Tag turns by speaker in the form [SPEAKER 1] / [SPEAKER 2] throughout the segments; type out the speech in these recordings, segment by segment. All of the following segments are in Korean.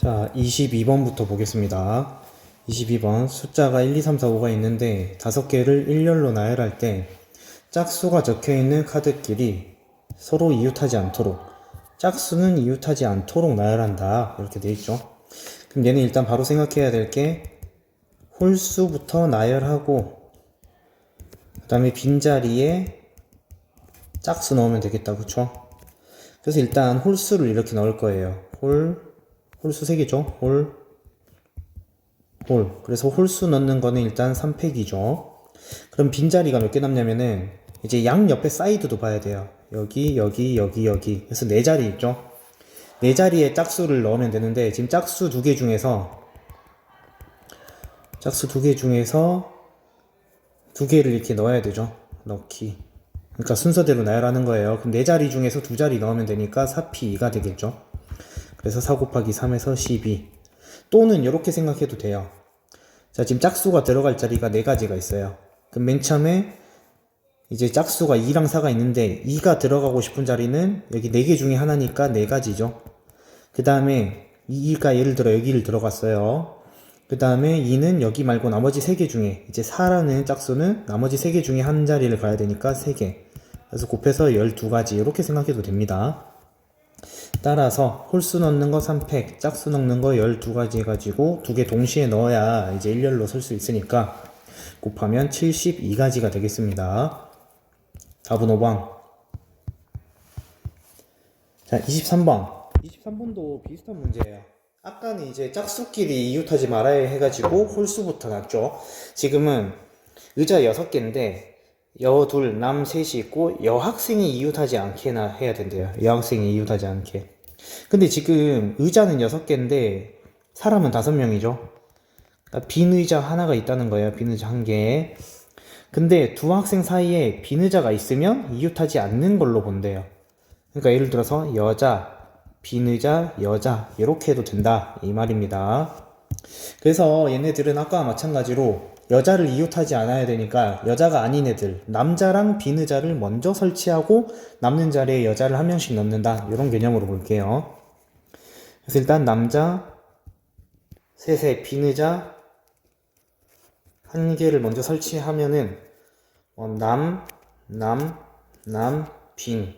[SPEAKER 1] 자, 22번부터 보겠습니다. 22번 숫자가 1, 2, 3, 4, 5가 있는데 다섯 개를 일렬로 나열할 때 짝수가 적혀 있는 카드끼리 서로 이웃하지 않도록 짝수는 이웃하지 않도록 나열한다. 이렇게 돼 있죠. 그럼 얘는 일단 바로 생각해야 될 게 홀수부터 나열하고 그다음에 빈자리에 짝수 넣으면 되겠다. 그쵸? 그래서 일단 홀수를 이렇게 넣을 거예요. 홀 홀수 3개죠. 홀, 홀. 그래서 홀수 넣는 거는 일단 3팩이죠. 그럼 빈자리가 몇 개 남냐면은 이제 양 옆에 사이드도 봐야 돼요. 여기, 여기, 여기, 여기. 그래서 네 자리 있죠. 네 자리에 짝수를 넣으면 되는데 지금 짝수 두 개 중에서 짝수 두 개 중에서 두 개를 이렇게 넣어야 되죠. 넣기. 그러니까 순서대로 나열하는 거예요. 그럼 네 자리 중에서 두 자리 넣으면 되니까 4P 2가 되겠죠. 그래서 4 곱하기 3에서 12 또는 이렇게 생각해도 돼요. 자 지금 짝수가 들어갈 자리가 네 가지가 있어요. 그럼 맨 처음에 이제 짝수가 2랑 4가 있는데 2가 들어가고 싶은 자리는 여기 4개 중에 하나니까 4가지죠. 그 다음에 2가 예를 들어 여기를 들어갔어요. 그 다음에 2는 여기 말고 나머지 3개 중에 이제 4라는 짝수는 나머지 3개 중에 한 자리를 가야 되니까 3개. 그래서 곱해서 12가지 이렇게 생각해도 됩니다 따라서 홀수 넣는 거 3팩, 짝수 넣는 거 12가지 해가지고 두 개 동시에 넣어야 이제 일렬로 쓸수 있으니까 곱하면 72가지가 되겠습니다. 답은 5번. 자, 23번. 23번도 비슷한 문제예요. 아까는 이제 짝수끼리 이웃하지 말아야 해가지고 홀수부터 났죠. 지금은 의자 6개인데 여 둘, 남 셋이 있고 여학생이 이웃하지 않게나 해야 된대요. 여학생이 이웃하지 않게. 근데 지금 의자는 여섯 개인데 사람은 다섯 명이죠. 그러니까 빈 의자 하나가 있다는 거예요. 빈 의자 한 개. 근데 두 학생 사이에 빈 의자가 있으면 이웃하지 않는 걸로 본대요. 그러니까 예를 들어서 여자, 빈 의자, 여자 이렇게 해도 된다 이 말입니다. 그래서 얘네들은 아까와 마찬가지로 여자를 이웃하지 않아야 되니까 여자가 아닌 애들 남자랑 빈 의자를 먼저 설치하고 남는 자리에 여자를 한 명씩 넣는다. 이런 개념으로 볼게요. 그래서 일단 남자 셋에 빈 의자 한 개를 먼저 설치하면은 어, 남, 남, 남, 빈.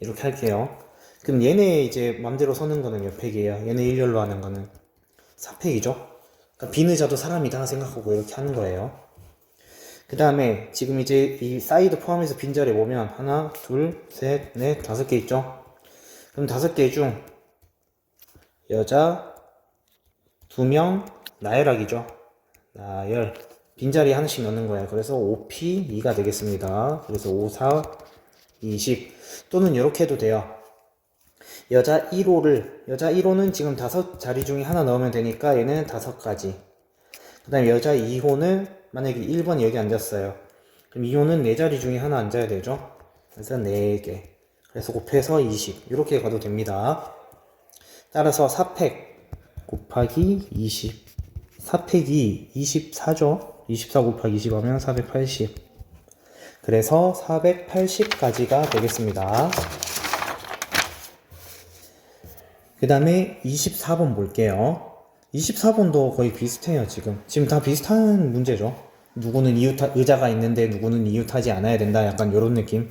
[SPEAKER 1] 이렇게 할게요. 그럼 얘네 이제 맘대로 서는 거는 몇 팩이에요? 얘네 일렬로 하는 거는? 4팩이죠 그러니까 빈 의자도 사람이다 생각하고 이렇게 하는 거예요. 그 다음에 지금 이제 이 사이드 포함해서 빈자리 보면 하나, 둘, 셋, 넷, 다섯 개 있죠? 그럼 다섯 개 중 여자 두 명 나열하기죠. 나열 빈자리 하나씩 넣는 거예요. 그래서 5P 2가 되겠습니다. 그래서 5, 4, 20 또는 이렇게 해도 돼요. 여자 1호를 여자 1호는 지금 다섯 자리 중에 하나 넣으면 되니까 얘는 다섯 가지. 그 다음에 여자 2호는 만약에 1번 여기 앉았어요. 그럼 2호는 네 자리 중에 하나 앉아야 되죠? 그래서 4개. 그래서 곱해서 20 이렇게 가도 됩니다. 따라서 4팩 곱하기 20 4팩이 24죠? 24 곱하기 20 하면 480 그래서 480까지가 되겠습니다 그 다음에 24번 볼게요. 24번도 거의 비슷해요, 지금. 지금 다 비슷한 문제죠. 누구는 이웃하, 의자가 있는데 누구는 이웃하지 않아야 된다. 약간 이런 느낌.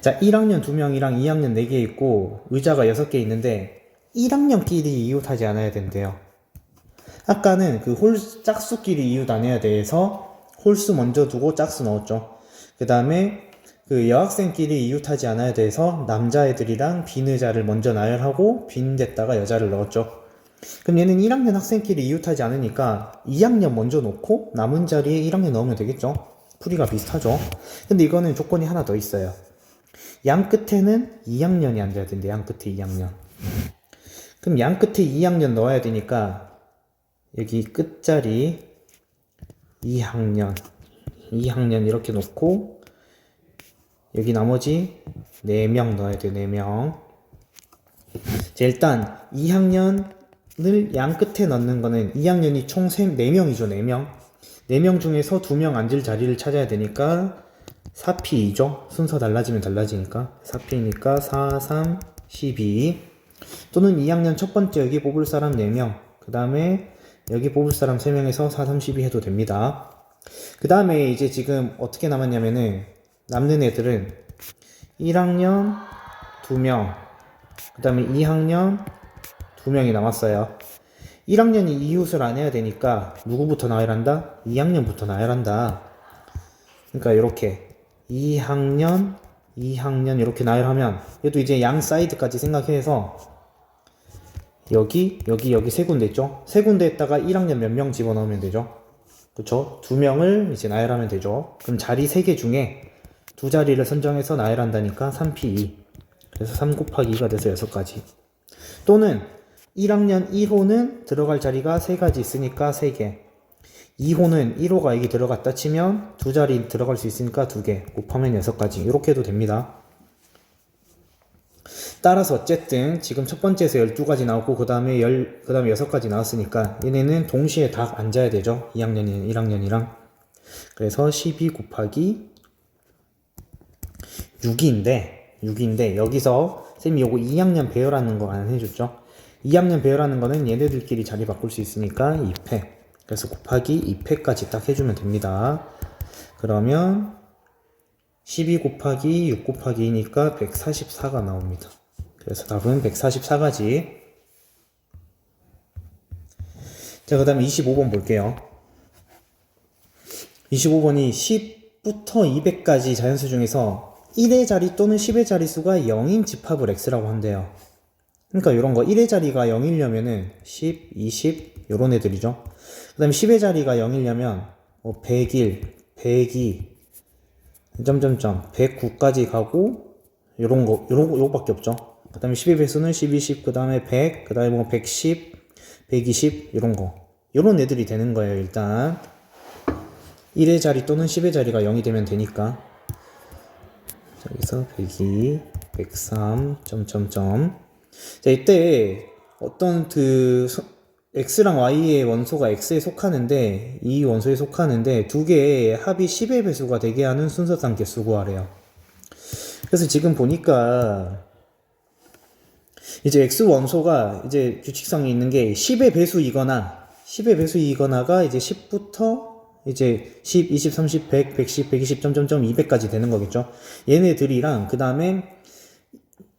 [SPEAKER 1] 자, 1학년 2명이랑 2학년 4개 있고, 의자가 6개 있는데, 1학년끼리 이웃하지 않아야 된대요. 아까는 그 홀, 짝수끼리 이웃 안 해야 돼서, 홀수 먼저 두고 짝수 넣었죠. 그 다음에 그 여학생끼리 이웃하지 않아야 돼서 남자애들이랑 빈 의자를 먼저 나열하고 빈 데다가 여자를 넣었죠. 그럼 얘는 1학년 학생끼리 이웃하지 않으니까 2학년 먼저 놓고 남은 자리에 1학년 넣으면 되겠죠. 풀이가 비슷하죠. 근데 이거는 조건이 하나 더 있어요. 양 끝에는 2학년이 앉아야 된대. 양 끝에 2학년. 그럼 양 끝에 2학년 넣어야 되니까 여기 끝자리 2학년 2학년 이렇게 놓고 여기 나머지 4명 넣어야 돼요, 4명. 자, 일단 2학년을 양 끝에 넣는 거는 2학년이 총 4명이죠, 4명. 4명 중에서 2명 앉을 자리를 찾아야 되니까 4P2죠. 순서 달라지면 달라지니까. 4P니까 4, 3, 12. 또는 2학년 첫 번째 여기 뽑을 사람 4명, 그 다음에 여기 뽑을 사람 3명에서 4, 3, 12 해도 됩니다. 그 다음에 이제 지금 어떻게 남았냐면은 남는 애들은 1학년 2명, 그 다음에 2학년 2명이 남았어요. 1학년이 이웃을 안 해야 되니까 누구부터 나열한다? 2학년부터 나열한다. 그러니까 이렇게 2학년, 2학년 이렇게 나열하면 얘도 이제 양 사이드까지 생각해서 여기, 여기, 여기 세 군데 있죠? 세 군데에다가 1학년 몇 명 집어넣으면 되죠? 그쵸? 두 명을 이제 나열하면 되죠. 그럼 자리 세 개 중에 두 자리를 선정해서 나열한다니까 3P2. 그래서 3 곱하기 2가 돼서 6가지. 또는 1학년 1호는 들어갈 자리가 세 가지 있으니까 3개. 2호는 1호가 여기 들어갔다 치면 두 자리 들어갈 수 있으니까 2개. 곱하면 6가지. 이렇게 해도 됩니다. 따라서 어쨌든 지금 첫 번째에서 12가지 나오고 그 다음에 10, 그 다음에 6가지 나왔으니까 얘네는 동시에 다 앉아야 되죠. 2학년이랑 1학년이랑. 그래서 12 곱하기 6인데 6인데 여기서 쌤이 요거 2학년 배열하는 거 안 해줬죠? 2학년 배열하는 거는 얘네들끼리 자리 바꿀 수 있으니까 2패 그래서 곱하기 2패까지 딱 해주면 됩니다. 그러면 12 곱하기 6 곱하기 2니까 144가 나옵니다. 그래서 답은 144가지. 자 그 다음에 25번 볼게요. 25번이 10부터 200까지 자연수 중에서 1의 자리 또는 10의 자릿수가 0인 집합을 x라고 한대요. 그러니까 이런 거 1의 자리가 0이려면은 10, 20 요런 애들이죠. 그 다음에 10의 자리가 0이려면 뭐 101, 102 점점점 109까지 가고 요런 거 요런 거 요거밖에 없죠. 그 다음에 10의 배수는 10, 20, 그 다음에 100, 그 다음에 뭐 110, 120 이런 거 요런 애들이 되는 거예요 일단 1의 자리 또는 10의 자리가 0이 되면 되니까 자, 여기서 102, 103, 점점점. 자, 이때 어떤 그 소- x랑 y의 원소가 x에 속하는데 이 원소에 속하는데 두 개의 합이 10의 배수가 되게 하는 순서상 개수 구하래요. 그래서 지금 보니까 이제 x 원소가 이제 규칙성이 있는 게 10의 배수이거나 10의 배수이거나가 이제 10부터 이제 10, 20, 30, 100, 110, 120, 점점점 200까지 되는 거겠죠. 얘네들이랑 그 다음에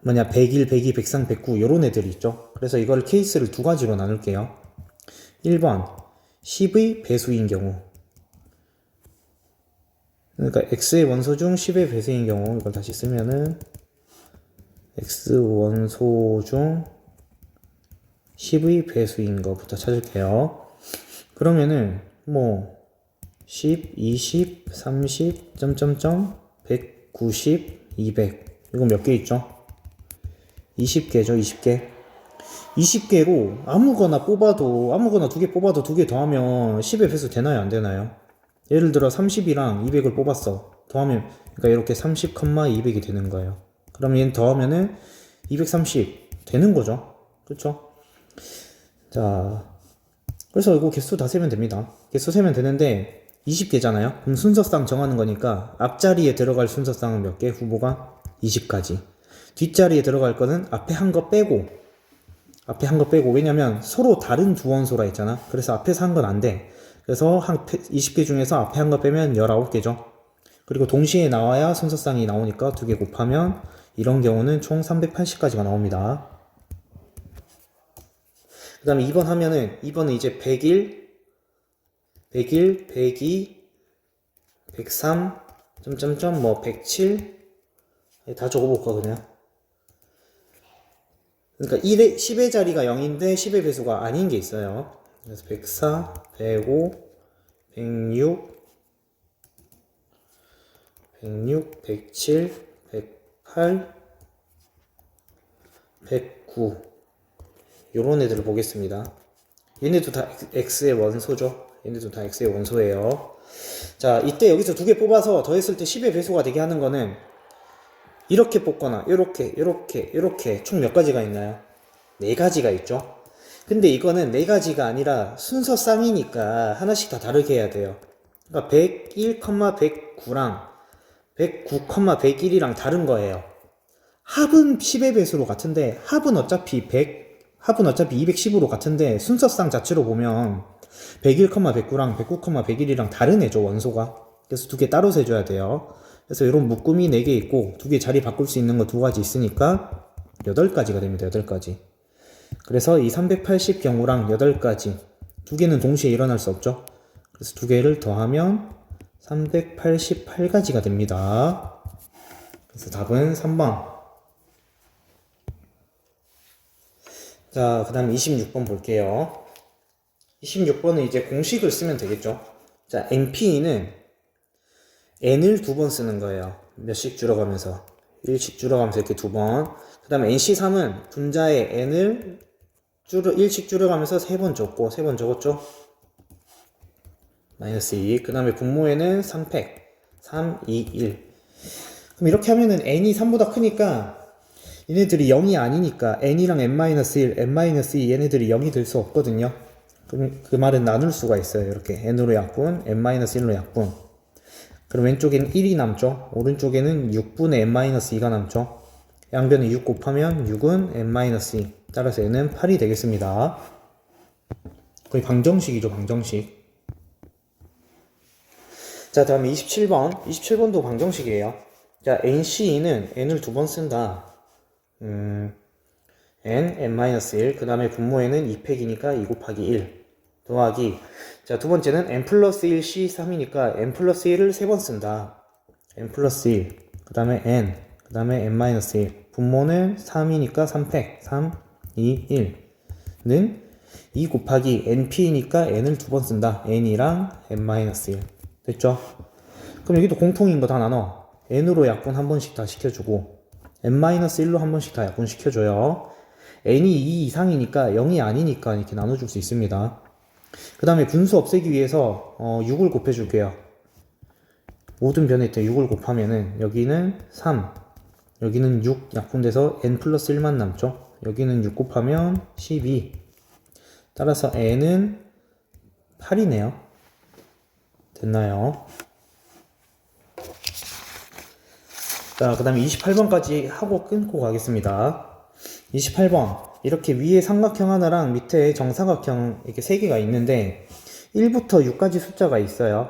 [SPEAKER 1] 뭐냐 101, 102, 103, 109 요런 애들이 있죠. 그래서 이걸 케이스를 두 가지로 나눌게요. 1번 10의 배수인 경우 그러니까 x의 원소 중 10의 배수인 경우 이걸 다시 쓰면은 x 원소 중 10의 배수인 거부터 찾을게요. 그러면은 뭐 10, 20, 30, 점점점 190, 200 이거 몇개 있죠? 20개죠, 20개. 20개로 아무거나 뽑아도 아무거나 두 개 뽑아도 두 개 더하면 10의 배수 되나요, 안 되나요? 예를 들어 30이랑 200을 뽑았어. 더하면 그러니까 이렇게 30, 200이 되는 거예요. 그럼 얘는 더하면은 230 되는 거죠. 그렇죠? 자, 그래서 이거 개수 다 세면 됩니다. 개수 세면 되는데 20개잖아요. 그럼 순서상 정하는 거니까 앞자리에 들어갈 순서상은 몇 개? 후보가 20가지. 뒷자리에 들어갈 거는 앞에 한 거 빼고 앞에 한 거 빼고 왜냐면 서로 다른 두 원소라 했잖아. 그래서 앞에서 한 건 안 돼. 그래서 한 20개 중에서 앞에 한 거 빼면 19개죠. 그리고 동시에 나와야 순서상이 나오니까 두 개 곱하면 이런 경우는 총 380까지가 나옵니다. 그 다음에 2번 하면은 2번은 이제 101, 101, 102, 103, 점점점 뭐 107, 다 적어볼까 그냥. 그러니까 1의, 10의 자리가 0인데 10의 배수가 아닌 게 있어요. 그래서 104, 105, 106, 106, 107, 108, 109 요런 애들을 보겠습니다. 얘네도 다 X의 원소죠. 얘네도 다 X의 원소예요. 자, 이때 여기서 두 개 뽑아서 더했을 때 10의 배수가 되게 하는 거는 이렇게 뽑거나 이렇게 이렇게 이렇게 총 몇 가지가 있나요? 네 가지가 있죠. 근데 이거는 네 가지가 아니라 순서 쌍이니까 하나씩 다 다르게 해야 돼요. 그러니까 101, 109랑 109, 101이랑 다른 거예요. 합은 10의 배수로 같은데 합은 어차피 100, 합은 어차피 210으로 같은데 순서상 자체로 보면 101,109랑 109,101이랑 다른 애죠 원소가. 그래서 두 개 따로 세줘야 돼요. 그래서 이런 묶음이 4개 있고 두 개 자리 바꿀 수 있는 거 두 가지 있으니까 8가지가 됩니다. 8가지. 그래서 이 380 경우랑 8가지 두 개는 동시에 일어날 수 없죠. 그래서 두 개를 더하면 388가지가 됩니다. 그래서 답은 3번. 자, 그 다음 26번 볼게요. 26번은 이제 공식을 쓰면 되겠죠. 자, NP는 n을 두 번 쓰는 거예요. 몇씩 줄여가면서. 1씩 줄여가면서 이렇게 두 번. 그 다음에 NC3은 분자의 n을 줄여, 1씩 줄여가면서 세 번 적고, 세 번 적었죠? 마이너스 2. 그 다음에 분모에는 3팩. 3, 2, 1. 그럼 이렇게 하면은 n이 3보다 크니까 얘네들이 0이 아니니까 n이랑 n-1, n-2 얘네들이 0이 될 수 없거든요. 그럼 그 말은 나눌 수가 있어요. 이렇게 n으로 약분, n-1로 약분. 그럼 왼쪽에는 1이 남죠. 오른쪽에는 6분의 n-2가 남죠. 양변에 6 곱하면 6은 n-2. 따라서 n은 8이 되겠습니다. 거의 방정식이죠, 방정식. 자, 다음에 27번. 27번도 방정식이에요. 자, NC는 n을 두 번 쓴다. 음, n, n-1. 그 다음에 분모에는 2팩이니까 2 곱하기 1. 더하기. 자, 두 번째는 n 플러스 1, c3이니까 n 플러스 1을 세 번 쓴다. n 플러스 1. 그 다음에 n. 그 다음에 n-1. 분모는 3이니까 3팩. 3, 2, 1. 는 2 곱하기 np니까 n을 두 번 쓴다. n이랑 n-1. 됐죠? 그럼 여기도 공통인 거 다 나눠. n으로 약분 한 번씩 다 시켜주고 n-1로 한 번씩 다 약분 시켜줘요. n이 2 이상이니까 0이 아니니까 이렇게 나눠줄 수 있습니다. 그 다음에 분수 없애기 위해서 어, 6을 곱해줄게요. 모든 변에 때 6을 곱하면은 여기는 3, 여기는 6 약분돼서 n 플러스 1만 남죠. 여기는 6 곱하면 12. 따라서 n은 8이네요. 됐나요? 자, 그 다음에 28번까지 하고 끊고 가겠습니다. 28번. 이렇게 위에 삼각형 하나랑 밑에 정사각형 이렇게 세 개가 있는데 1부터 6까지 숫자가 있어요.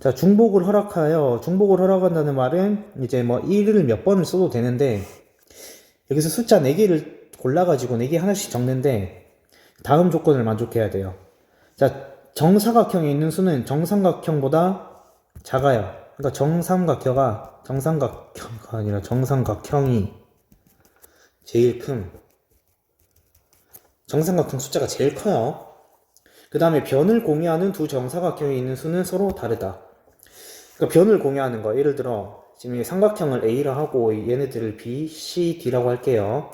[SPEAKER 1] 자, 중복을 허락하여, 중복을 허락한다는 말은 이제 뭐 1을 몇 번을 써도 되는데 여기서 숫자 4개를 골라 가지고 4개 하나씩 적는데 다음 조건을 만족해야 돼요. 자, 정사각형에 있는 수는 정삼각형보다 작아요. 그러니까 아니라 정삼각형이 제일 큰 정삼각형 숫자가 제일 커요. 그 다음에 변을 공유하는 두 정사각형에 있는 수는 서로 다르다. 그러니까 변을 공유하는 거 예를 들어 지금 이 삼각형을 A라 하고 얘네들을 B, C, D라고 할게요.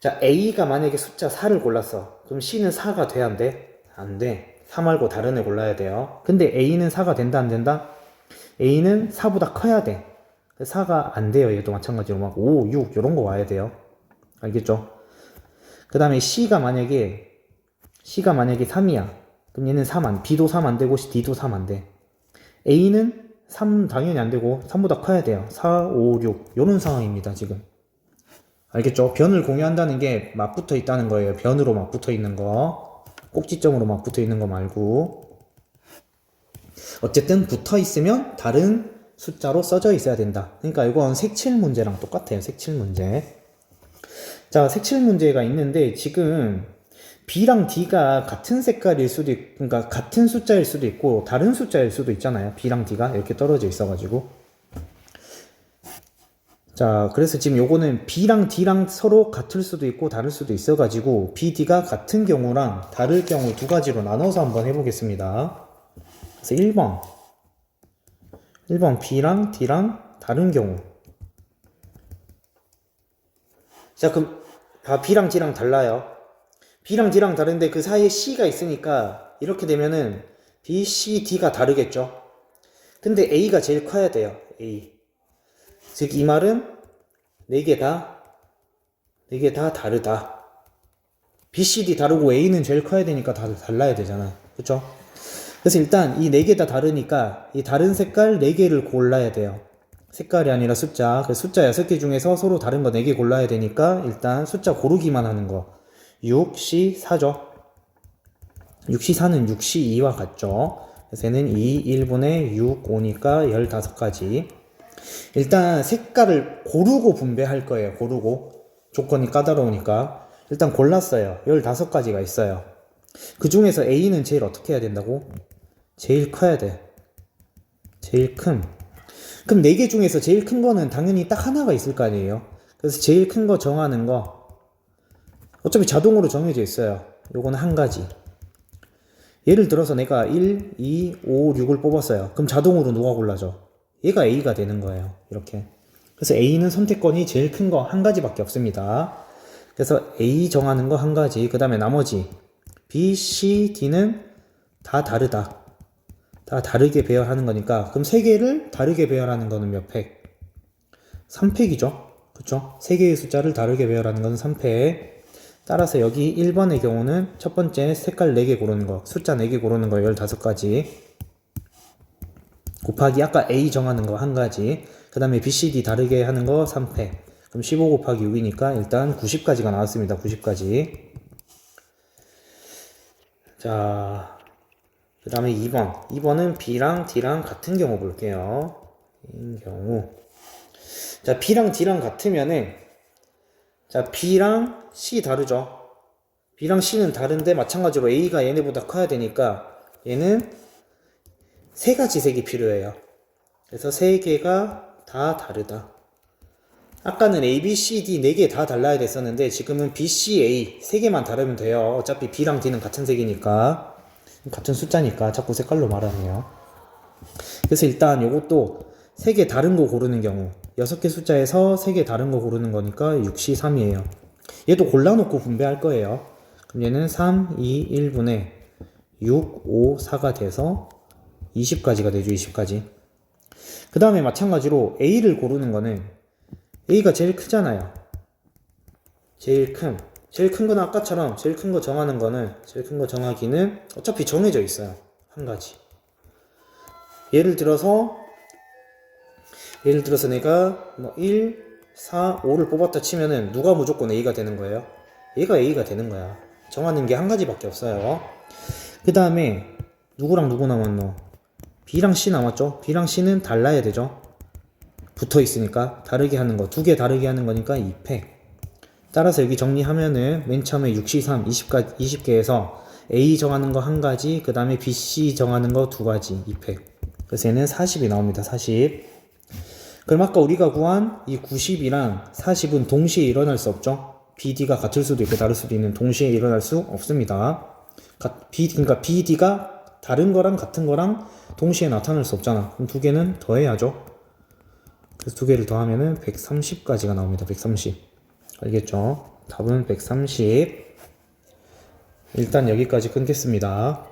[SPEAKER 1] 자 A가 만약에 숫자 4를 골랐어. 그럼 C는 4가 돼야 안 돼? 안 돼. 4 말고 다른 애 골라야 돼요. 근데 A는 4가 된다 안 된다? A는 4보다 커야 돼. 4가 안 돼요. 얘도 마찬가지로 막 5, 6 이런 거 와야 돼요. 알겠죠? 그 다음에 C가 만약에 C가 만약에 3이야. 그럼 얘는 3 안, B도 3 안 되고 D도 3 안 돼. A는 3 당연히 안 되고 3보다 커야 돼요. 4, 5, 6 이런 상황입니다. 지금. 알겠죠? 변을 공유한다는 게 맞붙어 있다는 거예요. 변으로 맞붙어 있는 거. 꼭지점으로 맞붙어 있는 거 말고. 어쨌든 붙어 있으면 다른 숫자로 써져 있어야 된다. 그러니까 이건 색칠 문제랑 똑같아요. 색칠 문제. 자, 색칠 문제가 있는데 지금 B랑 D가 같은 색깔일 수도 있고, 그러니까 같은 숫자일 수도 있고 다른 숫자일 수도 있잖아요. B랑 D가 이렇게 떨어져 있어가지고. 자, 그래서 지금 요거는 B랑 D랑 서로 같을 수도 있고 다를 수도 있어가지고 B, D가 같은 경우랑 다를 경우 두 가지로 나눠서 한번 해보겠습니다. 그래서 1번. 1번 B랑 D랑 다른 경우. 자, 그럼 다 B랑 D랑 달라요. B랑 D랑 다른데 그 사이에 C가 있으니까 이렇게 되면은 B, C, D가 다르겠죠. 근데 A가 제일 커야 돼요. A. 즉 이 말은 네 개 다, 네 개 다 다르다. B, C, D 다르고 A는 제일 커야 되니까 다 달라야 되잖아. 그쵸? 그래서 일단 이 네 개 다 다르니까 이 다른 색깔 네 개를 골라야 돼요. 색깔이 아니라 숫자. 그 숫자 6개 중에서 서로 다른 거 4개 골라야 되니까 일단 숫자 고르기만 하는 거. 6, 시, 4죠. 6시 4는 6시 2와 같죠. 얘는 2, 1분의 6, 5니까 15가지. 일단 색깔을 고르고 분배할 거예요. 고르고. 조건이 까다로우니까. 일단 골랐어요. 15가지가 있어요. 그 중에서 A는 제일 어떻게 해야 된다고? 제일 커야 돼. 제일 큰. 그럼 4개 중에서 제일 큰 거는 당연히 딱 하나가 있을 거 아니에요. 그래서 제일 큰 거 정하는 거. 어차피 자동으로 정해져 있어요. 요거는 한 가지. 예를 들어서 내가 1, 2, 5, 6을 뽑았어요. 그럼 자동으로 누가 골라져? 얘가 A가 되는 거예요. 이렇게. 그래서 A는 선택권이 제일 큰 거 한 가지밖에 없습니다. 그래서 A 정하는 거 한 가지. 그 다음에 나머지 B, C, D는 다 다르다. 다 다르게 배열하는 거니까 그럼 세 개를 다르게 배열하는 거는 몇 팩? 3팩이죠. 그쵸? 세 개의 숫자를 다르게 배열하는 거는 3팩. 따라서 여기 1번의 경우는 첫 번째 색깔 4개 고르는 거, 숫자 4개 고르는 거 15가지. 곱하기 아까 A 정하는 거한 가지. 그 다음에 B, C, D 다르게 하는 거 3팩. 그럼 15 곱하기 6이니까 일단 90까지가 나왔습니다. 90까지. 자, 그 다음에 2번. 2번은 B랑 D랑 같은 경우 볼게요. 이 경우. 자, B랑 D랑 같으면은, 자, B랑 C 다르죠? B랑 C는 다른데, 마찬가지로 A가 얘네보다 커야 되니까, 얘는 세 가지 색이 필요해요. 그래서 세 개가 다 다르다. 아까는 A, B, C, D 네 개 다 달라야 됐었는데 지금은 B, C, A 세 개만 다르면 돼요. 어차피 B랑 D는 같은 색이니까 같은 숫자니까 자꾸 색깔로 말하네요. 그래서 일단 요것도 세개 다른 거 고르는 경우 여섯 개 숫자에서 세개 다른 거 고르는 거니까 6시 3이에요. 얘도 골라놓고 분배할 거예요. 그럼 얘는 3, 2, 1분의 6, 5, 4가 돼서 20까지가 되죠. 20까지. 그 다음에 마찬가지로 A를 고르는 거는 A가 제일 크잖아요. 제일 큰. 제일 큰 건 아까처럼 제일 큰 거 정하는 거는 제일 큰 거 정하기는 어차피 정해져 있어요. 한 가지. 예를 들어서 예를 들어서 내가 뭐 1, 4, 5를 뽑았다 치면은 누가 무조건 A가 되는 거예요? 얘가 A가 되는 거야. 정하는 게 한 가지밖에 없어요. 그 다음에 누구랑 누구 남았노? B랑 C 남았죠? B랑 C는 달라야 되죠? 붙어 있으니까 다르게 하는 거, 두 개 다르게 하는 거니까 2팩. 따라서 여기 정리하면은 맨 처음에 6시 3, 20가, 20개에서 A 정하는 거 한 가지, 그 다음에 B, C 정하는 거 두 가지, 2팩. 그래서 얘는 40이 나옵니다, 40. 그럼 아까 우리가 구한 이 90이랑 40은 동시에 일어날 수 없죠? BD가 같을 수도 있고 다를 수도 있는 동시에 일어날 수 없습니다. 가- B, 그러니까 BD가 다른 거랑 같은 거랑 동시에 나타날 수 없잖아. 그럼 두 개는 더해야죠. 그래서 두 개를 더하면은 130까지가 나옵니다. 130. 알겠죠? 답은 130. 일단 여기까지 끊겠습니다.